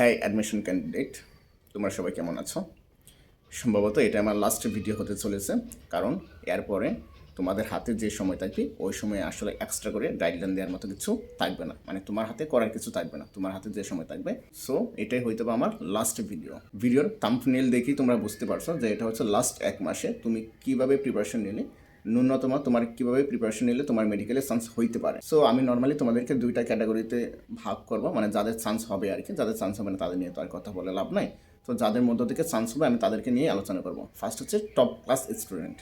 হ্যাঁ admission candidate তোমরা সবাই কেমন আছো? সম্ভবত এটা আমার লাস্ট ভিডিও হতে চলেছে, কারণ এরপরে তোমাদের হাতে যে সময় থাকবে ওই সময় আসলে এক্সট্রা করে গাইডলাইন দেওয়ার মতো কিছু থাকবে না। মানে তোমার হাতে করার কিছু থাকবে না, তোমার হাতে যে সময় থাকবে। সো এটাই হয়তো আমার লাস্ট ভিডিও ভিডিওর থাম্বনেল দেখেই তোমরা বুঝতে পারছ যে এটা হচ্ছে লাস্ট এক মাসে তুমি কীভাবে প্রিপারেশন নিলে ন্যূনতম তোমার কীভাবে প্রিপারেশন নিলে তোমার মেডিকেলে চান্স হইতে পারে। সো আমি নর্মালি তোমাদেরকে দুইটা ক্যাটাগরিতে ভাগ করব মানে যাদের চান্স হবে আর কি, যাদের চান্স হবে না তাদের নিয়ে তো আর কথা বলে লাভ নাই। তো যাদের মধ্য থেকে চান্স হবে, আমি তাদেরকে নিয়ে আলোচনা করব। ফার্স্ট হচ্ছে টপ ক্লাস স্টুডেন্ট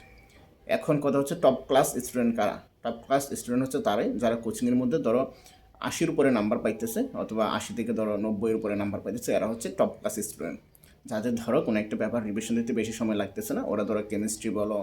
এখন কথা হচ্ছে টপ ক্লাস স্টুডেন্ট কারা? টপ ক্লাস স্টুডেন্ট হচ্ছে তারাই যারা কোচিংয়ের মধ্যে ধরো আশির উপরে নাম্বার পাইতেছে, অথবা আশি থেকে ধরো নব্বইয়ের উপরে নাম্বার পাইতেছে, এরা হচ্ছে টপ ক্লাস স্টুডেন্ট যাদের ধরো কোনো একটা ব্যাপার রিভিশন দিতে বেশি সময় লাগতেছে না, ওরা ধরো কেমিস্ট্রি বলো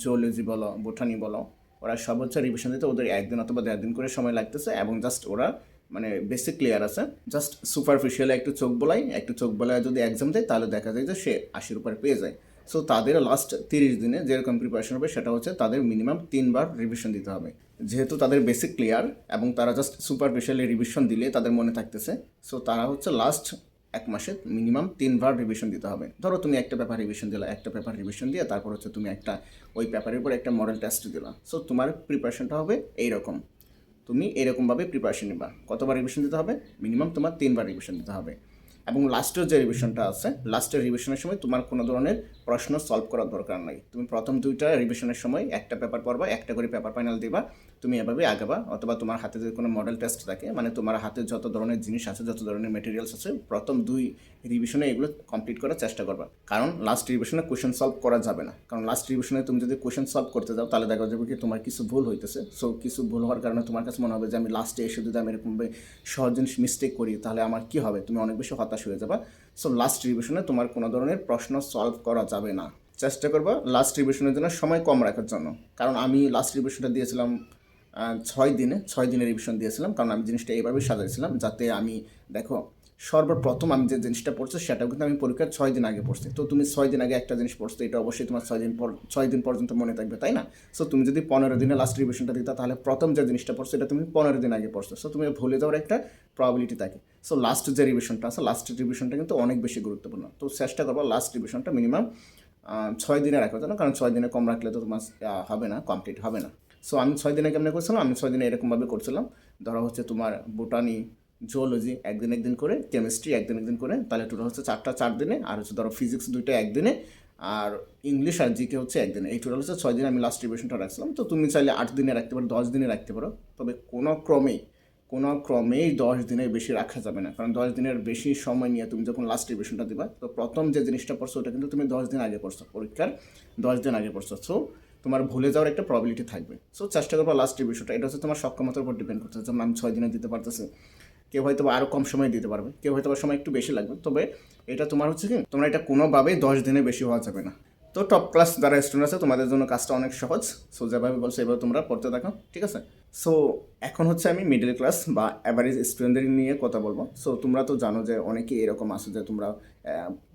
জুওলজি বলো বোটানি বলো, ওরা হচ্ছে রিভিশন দিতে ওদের একদিন অথবা দেড় দিন করে সময় লাগতেছে এবং জাস্ট ওরা মানে বেসিক ক্লিয়ার আছে। জাস্ট সুপারফিশিয়াল একটু চোখ বলাই, একটু চোখ বলায় যদি এক্সাম দেয় তাহলে দেখা যায় যে সে আশির উপরে পেয়ে যায়। সো তাদের লাস্ট তিরিশ দিনে যেরকম প্রিপারেশন হবে সেটা হচ্ছে তাদের মিনিমাম তিনবার রিভিশন দিতে হবে। যেহেতু তাদের বেসিক ক্লিয়ার এবং তারা জাস্ট সুপারফিশিয়ালি রিভিশন দিলে তাদের মনে থাকতেছে। সো তারা হচ্ছে লাস্ট এক মাসে মিনিমাম তিনবার রিভিশন দিতে হবে। ধরো তুমি একটা পেপার রিভিশন দিলা, একটা পেপার রিভিশন দিয়ে তারপর হচ্ছে তুমি একটা ওই পেপারের উপর একটা মডেল টেস্ট দিলা। সো তোমার প্রিপারেশনটা হবে এইরকম। তুমি এরকমভাবে প্রিপারেশন নিবা। কতবার রিভিশন দিতে হবে? মিনিমাম তোমার তিনবার রিভিশন দিতে হবে। এবং লাস্টের যে রিভিশনটা আছে লাস্টের রিভিশনের সময় তোমার কোনো ধরনের প্রশ্ন সলভ করার দরকার নাই। তুমি প্রথম দুইটা রিভিশনের সময় একটা পেপার পড়বা, একটা করে পেপার ফাইনাল দিবা, তুমি এভাবে আগাবা অথবা তোমার হাতে যদি কোনো মডেল টেস্ট থাকে মানে তোমার হাতে যত ধরনের জিনিস আছে, যত ধরনের মেটেরিয়ালস আছে, প্রথম দুই রিভিশনে এগুলো কমপ্লিট করার চেষ্টা করবা। কারণ লাস্ট রিভিশনে কোয়েশন সলভ করা যাবে না। কারণ লাস্ট রিভিশনে তুমি যদি কোয়েশন সলভ করতে যাও, তাহলে দেখা যাবে কি তোমার কিছু ভুল হইতেছে। সো কিছু ভুল হওয়ার কারণে তোমার কাছে মনে হবে যে আমি লাস্টে এসে যদি আমি এরকমভাবে সহজ জিনিস মিস্টেক করি, তাহলে আমার কি হবে? তুমি অনেক বেশি হতাশ হয়ে যাবা। সো লাস্ট রিভিশনে তোমার কোনো ধরনের প্রশ্ন সলভ করা যাবে না। চেষ্টা করব লাস্ট রিভিশনের জন্য সময় কম রাখার জন্য। কারণ আমি লাস্ট রিভিশনটা দিয়েছিলাম ছয় দিনে, ছয় দিনের রিভিশন দিয়েছিলাম। কারণ আমি জিনিসটা এইভাবে সাজাইছিলাম যাতে আমি, দেখো সর্বপ্রথম আমি যে জিনিসটা পড়ছি সেটাও কিন্তু আমি পরীক্ষার ছয় দিন আগে পড়ছি। তো তুমি ছয় দিন আগে একটা জিনিস পড়ছো, এটা অবশ্যই তোমার ছয় দিন পর ছয় দিন পর্যন্ত মনে থাকবে, তাই না? সো তুমি যদি পনেরো দিনে লাস্ট রিভিশনটা দিতা, তাহলে প্রথম যে জিনিসটা পড়ছো, এটা তুমি পনেরো দিন আগে পড়ছো। সো তুমি ভুলে যাওয়ার একটা প্রবাবিলিটি থাকে। সো লাস্ট যে রিভিশনটা আছে লাস্ট রিভিশনটা কিন্তু অনেক বেশি গুরুত্বপূর্ণ। তো চেষ্টা করব লাস্ট রিভিশনটা মিনিমাম ছয় দিনে রাখার জন্য, কারণ ছয় দিনে কম রাখলে তো তোমার হবে না কমপ্লিট হবে না। সো আমি ছয় দিনে কেমনে করছিলাম? আমি ছয় দিনে এরকমভাবে করছিলাম। ধরো হচ্ছে তোমার বোটানি জুওলজি একদিন একদিন করে কেমিস্ট্রি একদিন একদিন করে, তাহলে টোটাল হচ্ছে চারটা চার দিনে, আর হচ্ছে ধরো ফিজিক্স দুইটা একদিনে, আর ইংলিশ আর জিকে হচ্ছে একদিনে। এই টোটাল হচ্ছে ছয় দিনে আমি লাস্ট রিভিশনটা রাখছিলাম। তো তুমি চাইলে আট দিনে রাখতে পারো, দশ দিনে রাখতে পারো। তবে কোনো ক্রমেই কোনো ক্রমেই দশ দিনের বেশি রাখা যাবে না। কারণ দশ দিনের বেশি সময় নিয়ে তুমি যখন লাস্ট রিভিশনটা দিবা, তো প্রথম যে জিনিসটা পড়ছো, ওটা কিন্তু তুমি দশ দিন আগে পড়ছো, পরীক্ষার দশ দিন আগে পড়ছো। সো তোমার ভুলে যাওয়ার একটা প্রবিলিটি থাকবে। সো চেষ্টা করব লাস্ট রিভিশনটা এটা হচ্ছে তোমার সক্ষমতার উপর ডিপেন্ড করছে যেমন আমি ছয় দিনে দিতে পারতেছি কেউ হয়তো আরও কম সময় দিতে পারবে, কেউ হয়তো সময় একটু বেশি লাগবে। তবে এটা তোমার হচ্ছে কি, তোমরা এটা কোনোভাবেই দশ দিনে বেশি হওয়া যাবে না। তো টপ ক্লাস যারা স্টুডেন্ট আছে, তোমাদের জন্য কাজটা অনেক সহজ। সো যেভাবে বলছো, এভাবে তোমরা পড়তে থাকো, ঠিক আছে? সো এখন হচ্ছে আমি মিডল ক্লাস বা অ্যাভারেজ স্টুডেন্টদের নিয়ে কথা বলব। সো তোমরা তো জানো যে অনেকেই এরকম আছে যে তোমরা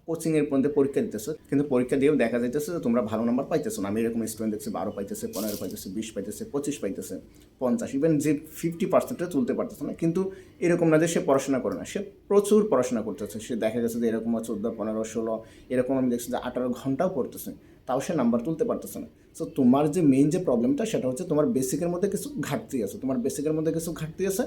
কোচিংয়ের মধ্যে পরীক্ষা দিতেছো, কিন্তু পরীক্ষা দিয়েও দেখা যাইতেছে যে তোমরা ভালো নাম্বার পাইতেছো না। আমি এরকম স্টুডেন্ট দেখছি বারো পাইতেছে, পনেরো পাইতেছে, বিশ পাইতেছে, পঁচিশ পাইতেছে, পঞ্চাশ ইভেন যে ফিফটি পার্সেন্টে তুলতে পারতেছে না। কিন্তু এরকম না যে সে পড়াশোনা করে না, সে প্রচুর পড়াশোনা করতেছে। সে দেখা গেছে যে এরকম চোদ্দ, পনেরো, ষোলো, এরকম আমি দেখছি যে আঠারো ঘন্টাও পড়তেছে, তাও সে নাম্বার তুলতে পারতেছে না। সো তোমার যে মেইন যে প্রবলেমটা সেটা হচ্ছে তোমার বেসিকের মধ্যে কিছু ঘাটতি আছে। তোমার বেসিকের মধ্যে কিছু ঘাটতি আছে,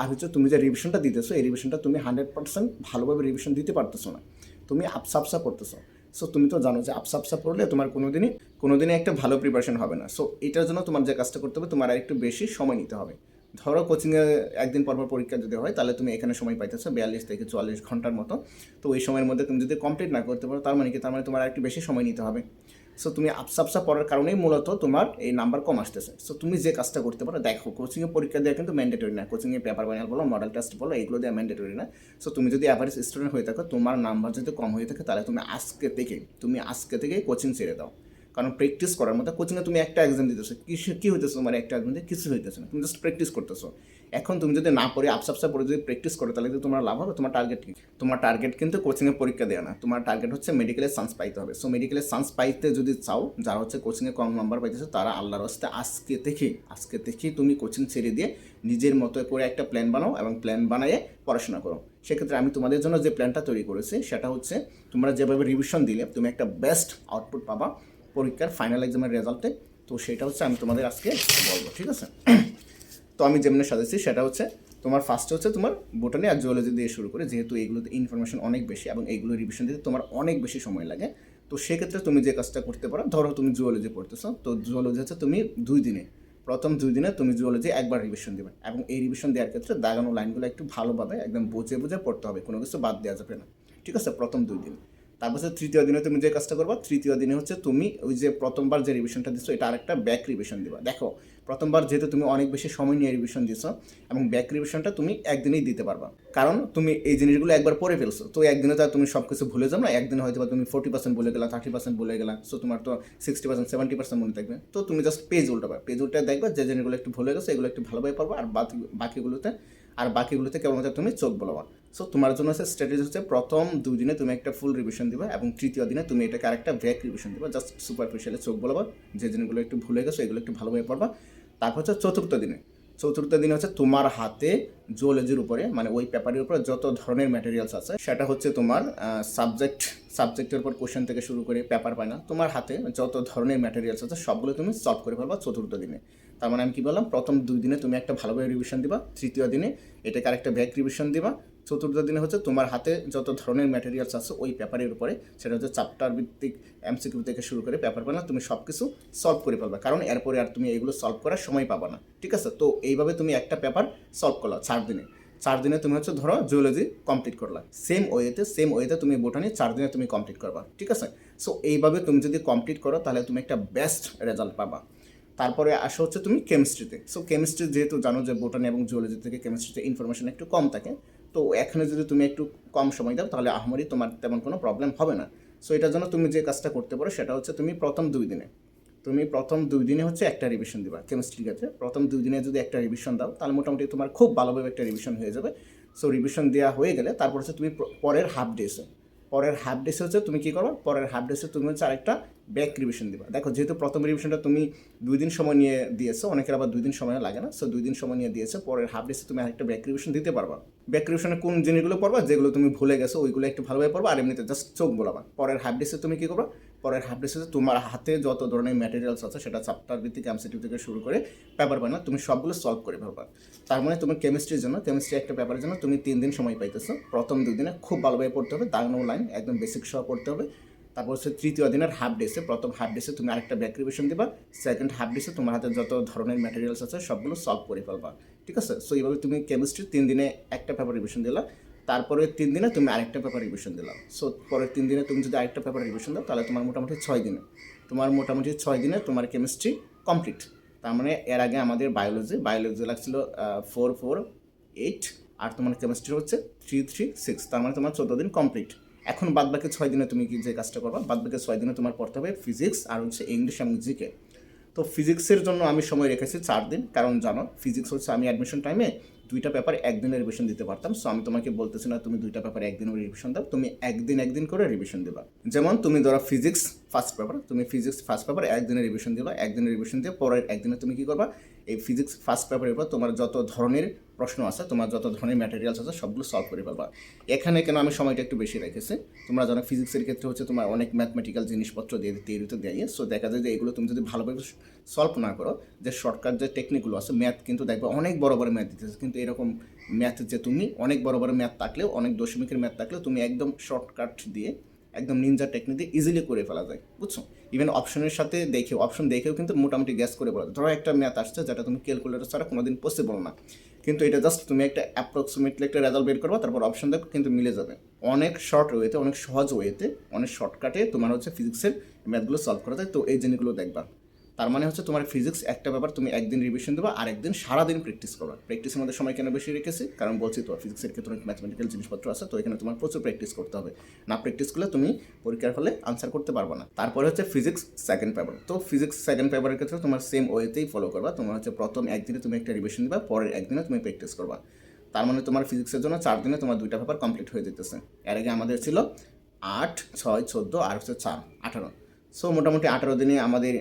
আর হচ্ছে তুমি যে রিভিশনটা দিতেছো, এই রিভিশনটা তুমি হান্ড্রেড পার্সেন্ট ভালোভাবে রিভিশন দিতে পারতেছো না। তুমি আপসাপসা করতেছো। পড়তেছো সো তুমি তো জানো যে আপসা আপসা পড়লে তোমার কোনোদিনই কোনোদিনই একটা ভালো প্রিপারেশন হবে না। সো এটার জন্য তোমার যে কাজটা করতে হবে, তোমার একটু বেশি সময় নিতে হবে। ধরো কোচিংয়ে একদিন পর পর পরীক্ষা যদি হয়, তাহলে তুমি এখানে সময় পাইতেছো বিয়াল্লিশ থেকে চুয়াল্লিশ ঘণ্টার মতো। তো ওই সময়ের মধ্যে তুমি যদি কমপ্লিট না করতে পারো, তার মানে কি? তার মানে তোমার একটু বেশি সময় নিতে হবে। সো তুমি আপসা আপসা পড়ার কারণেই মূলত তোমার এই নাম্বার কম আসতেছে। সো তুমি যে কাজটা করতে পারো, দেখো কোচিংয়ে পরীক্ষা দেওয়া কিন্তু ম্যান্ডেটরি না। কোচিংয়ে পেপার বানাল বলো মডেল টেস্ট বলো এইগুলো দেওয়া ম্যান্ডেটরি না। সো তুমি যদি অ্যাভারেজ স্টুডেন্ট হয়ে থাকো, তোমার নাম্বার যদি কম হয়ে থাকে, তাহলে তুমি আজকে থেকে, তুমি আজকে থেকে কোচিং ছেড়ে দাও। কারণ প্র্যাকটিস করার মতো কোচিংয়ে তুমি একটা এক্সাম দিতেছো কিছু কী হইতেছে তোমার একটা এক্সাম দিয়ে কিছু হইতেছে না, তুমি জাস্ট প্র্যাকটিস করতেছো। এখন তুমি যদি না পড়ে আপসা আপসা পড়ে যদি প্র্যাকটিস করো, তাহলে কিন্তু তোমার লাভ হবে, তোমার টার্গেট কি? তোমার টার্গেট কিন্তু কোচিংয়ে পরীক্ষা দেওয়া না, তোমার টার্গেট হচ্ছে মেডিকেলের চান্স পাইতে হবে। সো মেডিকেলের চান্স পাইতে যদি চাও, যারা হচ্ছে কোচিংয়ে কম নাম্বার পাইতেছে, তারা আল্লাহর হস্তে আজকে থেকে আজকে থেকেই তুমি কোচিং ছেড়ে দিয়ে নিজের মতো করে একটা প্ল্যান বানাও এবং প্ল্যান বানিয়ে পড়াশোনা করো। সেক্ষেত্রে আমি তোমাদের জন্য যে প্ল্যানটা তৈরি করেছি, সেটা হচ্ছে তোমরা যেভাবে রিভিশন দিলে, তুমি একটা বেস্ট আউটপুট পাবা। পরীক্ষার ফাইনাল এক্সামের রেজাল্টে তো সেটা হচ্ছে আমি তোমাদের আজকে বলব, ঠিক আছে? তো আমি যেমনি সাজেছি, সেটা হচ্ছে তোমার ফার্স্টে হচ্ছে তোমার বোটানি আর জুওলজি দিয়ে শুরু করে, যেহেতু এইগুলোতে ইনফরমেশন অনেক বেশি এবং এইগুলো রিভিশন দিতে তোমার অনেক বেশি সময় লাগে। তো সেক্ষেত্রে তুমি যে কাজটা করতে পারো, ধরো তুমি জুওলজি পড়তেছো, তো জুওলজি হচ্ছে তুমি দুই দিনে, প্রথম দুই দিনে তুমি জুওলজি একবার রিভিশন দেবে এবং এই রিভিশন দেওয়ার ক্ষেত্রে দাগানো লাইনগুলো একটু ভালোভাবে একদম বুঝে বুঝে পড়তে হবে, কোনো কিছু বাদ দেওয়া যাবে না, ঠিক আছে? প্রথম দুই দিন। তারপর তৃতীয় দিনে তুমি যে কাজটা করবা, তৃতীয় দিনে হচ্ছে তুমি ওই যে প্রথমবার যে রিভিশনটা দিচ্ছ এটা আরেকটা ব্যাক রিভিশন দিবা। দেখো, প্রথমবার যেহেতু তুমি অনেক বেশি সময় নিয়ে রিভিশন দিচ্ছ এবং ব্যাক রিভিশনটা তুমি একদিনেই দিতে পারবা। কারণ তুমি এই জিনিসগুলো একবার পড়ে ফেলছো, তো একদিনে তো তুমি সব কিছু ভুলে যাও না, একদিনে হয়তো তুমি ফোর্টি পার্সেন্ট বলে গেলা থার্টি পার্সেন্ট বলে গেলা সো তোমার তো সিক্সটি পার্সেন্ট সেভেন্টি পার্সেন্ট মনে থাকবে। তো তুমি জাস্ট পেজ উল্টাবা পেজ উল্টা দেখবা যে জিনিসগুলো একটু ভুলে গেছে, এগুলো একটু ভালোভাবে পারবা আর বাকি বাকিগুলোতে আর বাকিগুলোতে কেবলমাত্র তুমি চোখ বলবা। সো তোমার জন্য হচ্ছে স্ট্র্যাটেজি হচ্ছে প্রথম দুই দিনে তুমি একটা ফুল রিভিশন দিবা এবং তৃতীয় দিনে তুমি এটাকে আরেকটা ব্যাক রিভিশন দিবা জাস্ট সুপারফিশিয়ালে চোখ বলবা, যে জিনিসগুলো একটু ভুলে গেছো, এগুলো একটু ভালোভাবে পড়বা। তারপর হচ্ছে চতুর্থ দিনে। চতুর্থ দিন হচ্ছে তোমার হাতে জুওলজির উপরে মানে ওই পেপারের উপরে যত ধরনের ম্যাটেরিয়ালস আছে, সেটা হচ্ছে তোমার সাবজেক্ট সাবজেক্টের উপর কোশ্চেন থেকে শুরু করে পেপার পায় না তোমার হাতে যত ধরনের ম্যাটেরিয়ালস আছে, সবগুলো তুমি সলভ করে ফেলবা চতুর্থ দিনে। তার মানে আমি কি বললাম, প্রথম দুই দিনে তুমি একটা ভালোভাবে রিভিশন দিবা, তৃতীয় দিনে এটাকে আরেকটা ব্যাক রিভিশন দিবা চতুর্থ দিনে হচ্ছে তোমার হাতে যত ধরনের ম্যাটেরিয়ালস আছে ওই পেপারের উপরে সেটা হচ্ছে চ্যাপ্টার ভিত্তিক এমসিকিউ থেকে শুরু করে পেপার পানা তুমি সব কিছু সলভ করে ফেলবা কারণ এরপরে আর তুমি এগুলো সলভ করার সময় পাবা না। ঠিক আছে? তো এইভাবে তুমি একটা পেপার সলভ করলা চার দিনে। চার দিনে তুমি হচ্ছে ধরো জিওলজি কমপ্লিট করলা। সেম ওয়েতে সেম ওয়েতে তুমি বোটানি চার দিনে তুমি কমপ্লিট করবা। ঠিক আছে? সো এইভাবে তুমি যদি কমপ্লিট করো তাহলে তুমি একটা বেস্ট রেজাল্ট পাবা। তারপরে আসা হচ্ছে তুমি কেমিস্ট্রিতে সো কেমিস্ট্রি যেহেতু জানো যে বোটানি এবং জিওলজি থেকে কেমিস্ট্রিতে ইনফরমেশন একটু কম থাকে, তো এখানে যদি তুমি একটু কম সময় দাও, তাহলে আহমরি তোমার তেমন কোনো প্রবলেম হবে না। সো এটার জন্য তুমি যে কাজটা করতে পারো, সেটা হচ্ছে তুমি প্রথম দুই দিনে। তুমি প্রথম দুই দিনে হচ্ছে একটা রিভিশন দিবা কেমিস্ট্রির ক্ষেত্রে। প্রথম দুই দিনে যদি একটা রিভিশন দাও, তাহলে মোটামুটি তোমার খুব ভালোভাবে একটা রিভিশন হয়ে যাবে। সো রিভিশন দেওয়া হয়ে গেলে তারপর হচ্ছে তুমি পরের হাফ ডেসে পরের হাফ ডেসে হচ্ছে, তুমি কী করো পরের হাফ ডেসে তুমি হচ্ছে আরেকটা ব্যাক রিভিশন দিবা। দেখো, যেহেতু প্রথম রিভিশনটা তুমি দুই দিন সময় নিয়ে দিয়েছ, অনেকের আবার দুই দিন সময় লাগে না সো দুই দিন সময় নিয়ে দিয়েছ, পরের হাফ ডেসে তুমি আরেকটা ব্যাক রিভিশন দিতে পারবা। ব্যাক রিভিশনে কোন জিনিসগুলো পড়বা? যেগুলো তুমি ভুলে গেছো, ওইগুলো একটু ভালোভাবে পড়বা, আর এমনিতে জাস্ট চোখ বলাবা। পরের হাফ ডেসে তুমি কী করবা? পরের হাফ ডেসে তোমার হাতে যত ধরনের ম্যাটেরিয়ালস আছে, সেটা চ্যাপ্টার ভিত্তিক এমসিটিউ থেকে শুরু করে পেপার বানা তুমি সবগুলো সলভ করে ফেলবা। তার মানে তুমি কেমিস্ট্রির জন্য কেমিস্ট্রি একটা পেপারের জন্য তুমি তিন দিন সময় পাইতেছো। প্রথম দুই দিনে খুব ভালোভাবে পড়তে হবে দাগানো লাইন একদম বেসিক সহ পড়তে হবে। তারপর হচ্ছে তৃতীয় দিনের হাফ ডেসে প্রথম হাফ ডেসে তুমি আরেকটা ব্যাক রিভিশন দিবা সেকেন্ড হাফ ডেসে তোমার হাতে যত ধরনের ম্যাটেরিয়ালস আছে, সবগুলো সলভ করে ফেলবা। ঠিক আছে? সো এইভাবে তুমি কেমিস্ট্রি তিন দিনে একটা পেপার রিভিশন দিলা। তারপরে তিন দিনে তুমি আরেকটা পেপার রিভিশন দিলাম। সো পরের তিন দিনে তুমি যদি আরেকটা পেপার রিভিশন দাও, তাহলে তোমার মোটামুটি ছয় দিনে। তোমার মোটামুটি ছয় দিনে তোমার কেমিস্ট্রি কমপ্লিট তার মানে এর আগে আমাদের বায়োলজি বায়োলজি লাগছিল ফোর ফোর এইট আর তোমার কেমিস্ট্রি হচ্ছে থ্রি থ্রি সিক্স তার মানে তোমার চোদ্দ দিন কমপ্লিট এখন বাদ বাকি ছয় দিনে তুমি কি যে কাজটা করবা? বাদ বাকি ছয় দিনে তোমার পড়তে হবে ফিজিক্স আর হচ্ছে ইংলিশ এবং জিকে তো ফিজিক্সের জন্য আমি সময় রেখেছি চার দিন। কারণ জানো ফিজিক্স হচ্ছে আমি অ্যাডমিশন টাইমে দুইটা পেপার একদিনে রিভিশন দিতে পারতাম। সো আমি তোমাকে বলতেছি না তুমি দুইটা পেপার একদিনে রিভিশন দাও, তুমি একদিন একদিন করে রিভিশন দিবা। যেমন তুমি ধরো ফিজিক্স ফার্স্ট পেপার তুমি ফিজিক্স ফার্স্ট পেপার একদিনে রিভিশন দিবা, একদিনে রিভিশন দিয়ে পরের একদিনে তুমি কী করবা? এই ফিজিক্স ফার্স্ট পেপারের উপর তোমার যত ধরনের প্রশ্ন আছে, তোমার যত ধরনের ম্যাটেরিয়ালস আছে সবগুলো সলভ করে ফেলবা। এখানে কেন আমি সময়টা একটু বেশি রেখেছি? তোমরা জানো ফিজিক্সের ক্ষেত্রে হচ্ছে তোমার অনেক ম্যাথমেটিক্যাল জিনিসপত্র দিয়ে তৈরিতে দেয় সো দেখা যায় যে এগুলো তুমি যদি ভালোভাবে সলভ না করো, যে শর্টকাট যে টেকনিকগুলো আছে ম্যাথ কিন্তু দেখবে অনেক বড় বড় ম্যাথ দিতেছে। কিন্তু এরকম ম্যাথ যে তুমি, অনেক বড় বড় ম্যাথ থাকলেও, অনেক দশমিকের ম্যাথ থাকলেও তুমি একদম শর্টকাট দিয়ে একদম নিনজা টেকনিক দিয়ে ইজিলি করে ফেলা যায়, বুঝছ? ইভেন অপশনের সাথে দেখে অপশন দেখেও কিন্তু মোটামুটি গ্যাস করে বলা যায়। ধরো একটা ম্যাথ আসছে যেটা তুমি ক্যালকুলেটর ছাড়া কোনোদিন পসিবল না। কিন্তু এটা জাস্ট তুমি একটা অ্যাপ্রক্সিমেটলি একটা রেজাল্ট বের করবা, তারপর অপশন দেখো কিন্তু মিলে যাবে। অনেক শর্ট ওয়েতে অনেক সহজ ওয়েতে অনেক শর্টকাটে তোমার হচ্ছে ফিজিক্সের ম্যাথগুলো সলভ করা যায়। তো এই জিনিসগুলো দেখবা। তার মানে হচ্ছে তোমার ফিজিক্স একটা ব্যাপার, তুমি একদিন রিভিশন দেবা আর একদিন সারাদিন প্র্যাকটিস করবা। প্র্যাকটিসের মধ্যে সময় কেন বেশি রেখেছি? কারণ বলছি তো ফিজিক্সের ক্ষেত্রে অনেক ম্যাথমেটিক্যাল জিনিসপত্র আছে, তো এখানে তোমার প্রচুর প্র্যাকটিস করতে হবে। না প্র্যাকটিস করলে তুমি পরীক্ষার হলে আনসার করতে পারবে না। তারপরে হচ্ছে ফিজিক্স সেকেন্ড পেপার তো ফিজিক্স সেকেন্ড পেপারের ক্ষেত্রে তোমার সেম ওয়েতেই ফলো করবা। তোমার হচ্ছে প্রথম একদিনে তুমি একটা রিভিশন দিবা, পরের একদিনে তুমি প্র্যাকটিস করবা। তার মানে তোমার ফিজিক্সের জন্য চার দিনে তোমার দুইটা পেপার কমপ্লিট হয়ে যেতেছে। এর আগে আমাদের ছিল আট, ছয়, চোদ্দ আর হচ্ছে চার, আঠারো। সো মোটামুটি আঠারো দিনে আমাদের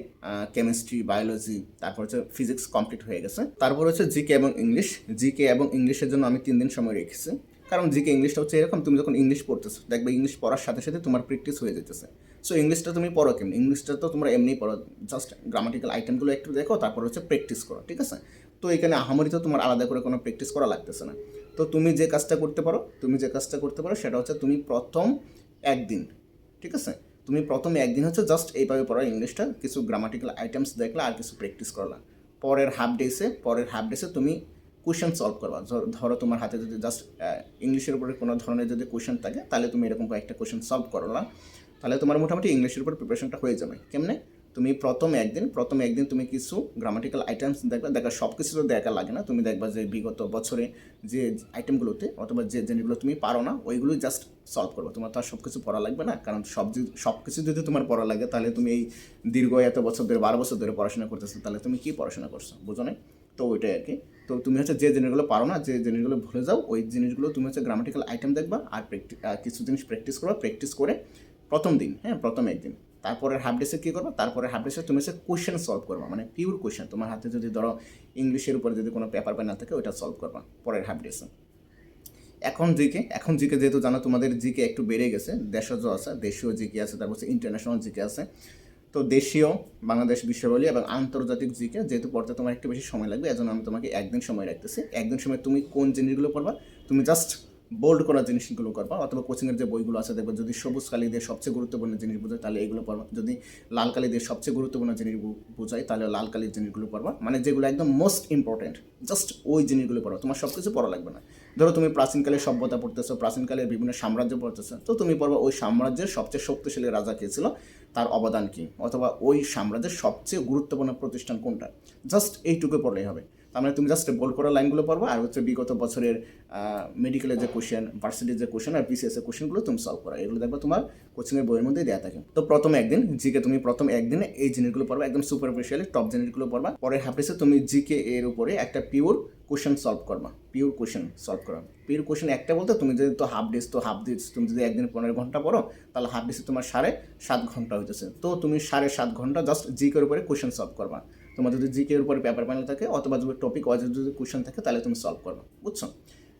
কেমিস্ট্রি বায়োলজি তারপর হচ্ছে ফিজিক্স কমপ্লিট হয়ে গেছে। তারপর হচ্ছে জিকে এবং ইংলিশ জিকে এবং ইংলিশের জন্য আমি তিন দিন সময় রেখেছি। কারণ জিকে ইংলিশটা হচ্ছে এরকম, তুমি যখন ইংলিশ পড়তেছো, দেখবে ইংলিশ পড়ার সাথে সাথে তোমার প্র্যাকটিস হয়ে যেতেছে। সো ইংলিশটা তুমি পড়ো কেমনি? ইংলিশটা তো তোমরা এমনি পড়ো। জাস্ট গ্রামাটিক্যাল আইটেমগুলো একটু দেখো, তারপর হচ্ছে প্র্যাকটিস করো, ঠিক আছে? তো এখানে আহামরি তো তোমার আলাদা করে কোনো প্র্যাকটিস করা লাগতেছে না। তো তুমি যে কাজটা করতে পারো, তুমি যে কাজটা করতে পারো, সেটা হচ্ছে তুমি প্রথম একদিন, ঠিক আছে? তুমি প্রথমে একদিন হচ্ছে জাস্ট এইভাবে পড়া ইংলিশটা, কিছু গ্রামাটিক্যাল আইটেমস দেখলা আর কিছু প্র্যাকটিস করলা। পরের হাফ ডেসে পরের হাফ ডেসে তুমি কোয়েশন সলভ করবা। ধর- তোমার হাতে যদি জাস্ট ইংলিশের উপরে কোনো ধরনের যদি কোয়েশন থাকে, তাহলে তুমি এরকম কয়েকটা কোয়েশন সলভ করলা। তাহলে তোমার মোটামুটি ইংলিশের উপর প্রিপারেশনটা হয়ে যাবে। কেমনে? তুমি প্রথম একদিন প্রথম একদিন তুমি কিছু গ্রামাটিক্যাল আইটেমস দেখবে, দেখা সব কিছু তো দেখা লাগে না। তুমি দেখবা যে বিগত বছরে যে আইটেমগুলোতে অথবা যে জিনিসগুলো তুমি পারো না ওইগুলোই জাস্ট সলভ করব। তোমার তো আর সব কিছু পড়া লাগবে না, কারণ সব সব কিছু যদি তোমার পড়া লাগে, তাহলে তুমি এই দীর্ঘ এত বছর ধরে, বারো বছর ধরে পড়াশোনা করতেছো, তাহলে তুমি কি পড়াশোনা করছ, বুঝো না তো ওইটাই আর কি। তো তুমি হচ্ছে যে জিনিসগুলো পারো না, যে জিনিসগুলো ভুলে যাও, ওই জিনিসগুলো তুমি হচ্ছে গ্রামাটিক্যাল আইটেম দেখবা আর কিছু জিনিস প্র্যাকটিস করো প্র্যাকটিস করে প্রথম দিন হ্যাঁ প্রথম একদিন। তারপরে হাফ ডেসে কী করবা? তারপরে হাফ ডেসে তুমি হচ্ছে কোয়েশ্চেন সলভ করবা। মানে পিওর কোয়েশ্চেন তোমার হাতে যদি ধরো ইংলিশের উপরে যদি কোনো পেপার পেন না থাকে, ওইটা সলভ করবা পরের হাফ ডেসে এখন জিকে এখন জিকে যেহেতু জানো তোমাদের জিকে একটু বেড়ে গেছে, দেশজ আছে, দেশীয় জিকে আছে, তারপর হচ্ছে ইন্টারন্যাশনাল জিকে আছে। তো দেশীয়, বাংলাদেশ বিশ্ববিদ্যালয় এবং আন্তর্জাতিক জিকে যেহেতু পড়তে তোমার একটু বেশি সময় লাগবে, এজন্য আমি তোমাকে একদিন সময় রাখতেছি। একদিন সময় তুমি কোন জিনিসগুলো পড়বা, তুমি জাস্ট বোল্ড করা জিনিসগুলো করবা, অথবা কোচিংয়ের যে বইগুলো আছে, দেখবে যদি সবুজ কালি দিয়ে সবচেয়ে গুরুত্বপূর্ণ জিনিস বোঝায়, তাহলে এগুলো পড়বা। যদি লাল কালি দিয়ে সবচেয়ে গুরুত্বপূর্ণ জিনিস বোঝায়, তাহলে লাল কালির জিনিসগুলো পড়বা। মানে যেগুলো একদম মোস্ট ইম্পর্টেন্ট জাস্ট ওই জিনিসগুলো পড়ো তোমার সব কিছু পড়া লাগবে না। ধরো তুমি প্রাচীনকালের সভ্যতা পড়তেছো প্রাচীনকালের বিভিন্ন সাম্রাজ্য পড়তেছো, তো তুমি পড়বা ওই সাম্রাজ্যের সবচেয়ে শক্তিশালী রাজা কে ছিল, তার অবদান কী? অথবা ওই সাম্রাজ্যের সবচেয়ে গুরুত্বপূর্ণ প্রতিষ্ঠান কোনটা? জাস্ট এইটুকু পড়লেই হবে। তার মানে তুমি জাস্ট বোল্ড করা লাইনগুলো পড়বা, আর হচ্ছে বিগত বছরের মেডিকেলের যে কোশ্চেন ভার্সিটির যে কোশ্চেন আর বিসিএস এর কোশ্চেনগুলো তুমি সলভ করা। এগুলো দেখবে তোমার কোচিংয়ের বইয়ের মধ্যেই দেওয়া থাকে। তো প্রথম একদিন জিকে তুমি প্রথম একদিনে এই জিনিসগুলো পড়বা, একদম সুপারফিশিয়ালি টপ জিনিসগুলো পড়বা। পরের হাফেসে তুমি জিকে এর উপরে একটা পিওর কোশ্চেন সলভ করবা। পিওর কোশ্চেন সলভ করা। পিওর কোশ্চেন একটা বলতে তুমি যদি তো হাফ ডেস তো হাফ ডেস তুমি যদি একদিন পনেরো ঘণ্টা পড়ো, তাহলে হাফ ডেসে তোমার সাড়ে সাত ঘণ্টা হইতেছে। তো তুমি সাড়ে সাত ঘণ্টা জাস্ট জিকের উপরে কোশ্চেন সলভ করবা। তোমার যদি জিকের উপরে পেপার প্যানেল থাকে অথবা যদি টপিক ওয়াইজ যদি কোশ্চেন থাকে, তাহলে তুমি সলভ করবা, বুঝছ?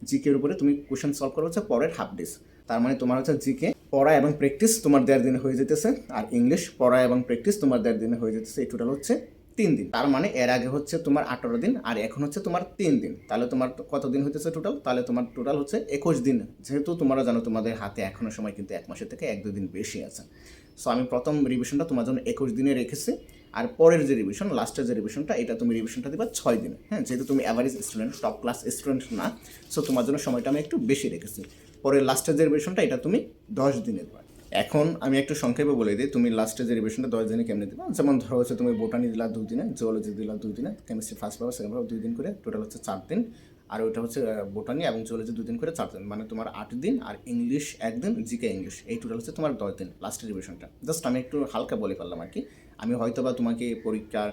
জিকের উপরে তুমি কোশ্চেন সলভ করো হচ্ছে পরের হাফ ডেজ তার মানে তোমার হচ্ছে জিকে পড়া এবং প্র্যাকটিস তোমার দেড় দিনে হয়ে যেতেছে, আর ইংলিশ পড়া এবং প্র্যাকটিস তোমার দেড় দিনে হয়ে যেতেছে, এই টোটাল হচ্ছে তিন দিন। তার মানে এর আগে হচ্ছে তোমার আঠারো দিন, আর এখন হচ্ছে তোমার তিন দিন। তাহলে তোমার কত দিন হইতেছে টোটাল তাহলে তোমার টোটাল হচ্ছে একুশ দিন। যেহেতু তোমরা জানো তোমাদের হাতে এখনও সময় কিন্তু এক মাসের থেকে এক দুই দিন বেশি আছে। সো আমি প্রথম রিভিশনটা তোমার জন্য একুশ দিনে রেখেছি। আর পরের যে রিভিশন লাস্টের যে রিভিশনটা এটা তুমি রিভিশনটা দিবা ছয় দিনে। হ্যাঁ যেহেতু তুমি average student top class student না সো তোমার জন্য সময়টা আমি একটু বেশি রেখেছি। পরের লাস্টের যে রিভিশনটা এটা তুমি দশ দিনে দেবা। এখন আমি একটু সংক্ষেপে বলে দিই, তুমি লাস্টে যে রিভিশনটা দশ দিনে কেমনে দিবা? যেমন ধরো হচ্ছে তুমি বোটানি দিলা দুই দিনে জুওলজি দিলা দুই দিনে chemistry first paper second paper দুই দিন করে টোটাল হচ্ছে চার দিন। আর ওইটা হচ্ছে বোটানি এবং জুওলজি দুই দিন করে চার দিন মানে তোমার আট দিন আর ইংলিশ একদিন জিকে ইংলিশ এই টোটাল হচ্ছে তোমার দশ দিন লাস্টের রিভিশনটা জাস্ট আমি একটু হালকা বলে পারলাম আর কি। আমি হয়তো বা তোমাকে পরীক্ষার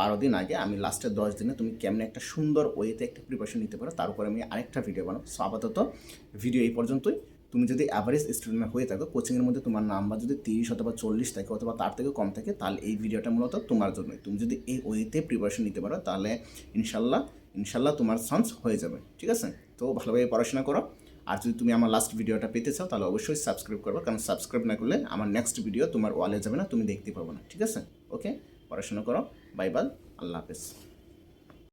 বারো দিন আগে আমি লাস্টের দশ দিনে তুমি কেমনে একটা সুন্দর ওয়েতে একটা প্রিপারেশন নিতে পারো, তার উপরে আমি আরেকটা ভিডিও বানাবো। সো আপাতত ভিডিও এই পর্যন্তই। তুমি যদি অ্যাভারেজ স্টুডেন্ট হয়ে থাকো কোচিংয়ের মধ্যে তোমার নাম্বার যদি তিরিশ অথবা চল্লিশ থাকে অথবা তার থেকে কম থাকে, তাহলে এই ভিডিওটা মূলত তোমার জন্যই। তুমি যদি এই ওয়েতে প্রিপারেশন নিতে পারো, তাহলে ইনশাল্লাহ ইনশাল্লাহ তোমার চান্স হয়ে যাবে। ঠিক আছে? তো ভালোভাবে পড়াশোনা করো। আর যদি তুমি আমার লাস্ট ভিডিওটা পেতে চাও, তাহলে অবশ্যই সাবস্ক্রাইব করবে। কারণ সাবস্ক্রাইব না করলে আমার নেক্সট ভিডিও তোমার ওয়ালে যাবে না, তুমি দেখতে পাবো না। ঠিক আছে? ওকে পড়াশোনা করো। বাই বাই আল্লাহ হাফেজ।